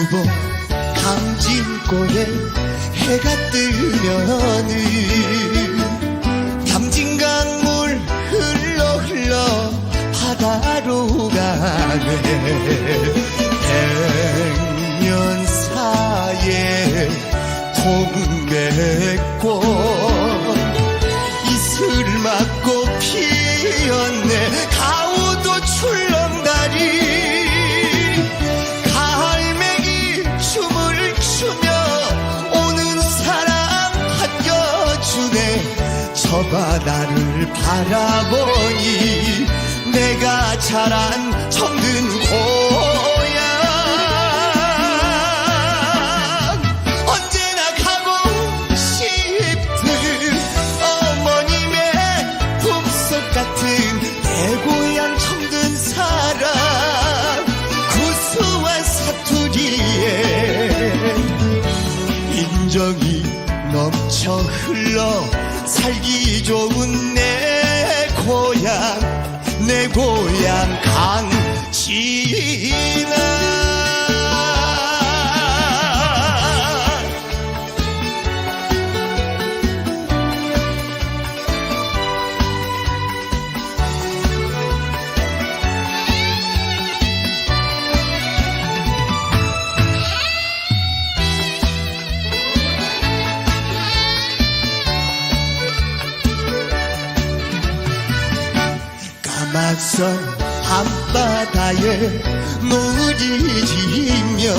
수보 강진골에 해가 뜨면은 담진강물 흘러 흘러 바다로 가네. 백년 사에 동백꽃 저 바다를 바라보니 내가 자란 정든 고향. 언제나 가고 싶은 어머님의 품속 같은 내 고향 정든 사랑. 구수한 사투리에 인정이 넘쳐 흘러 살기 좋은 내 고향 내 고향 강진아 막선 밤바다에 물이 지며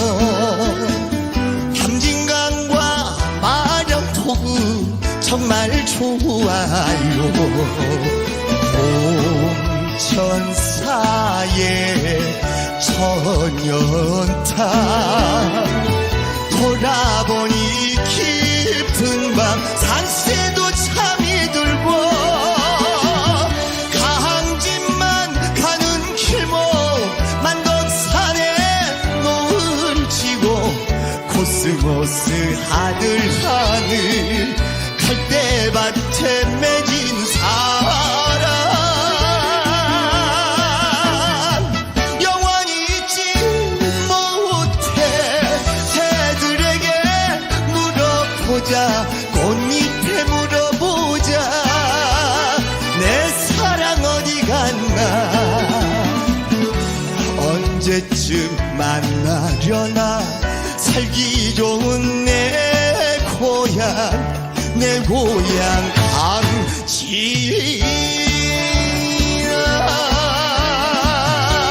담진강과 마령토구 정말 좋아요. 홍천사의 천연탕 코스모스 하늘 하늘 갈대밭에 맺은 사랑 영원히 잊지 못해 새들에게 물어보자 꽃잎에 물어보자. 내 사랑 어디 갔나? 언제쯤 만나려나 살기 좋은 내 고향 내 고향 강진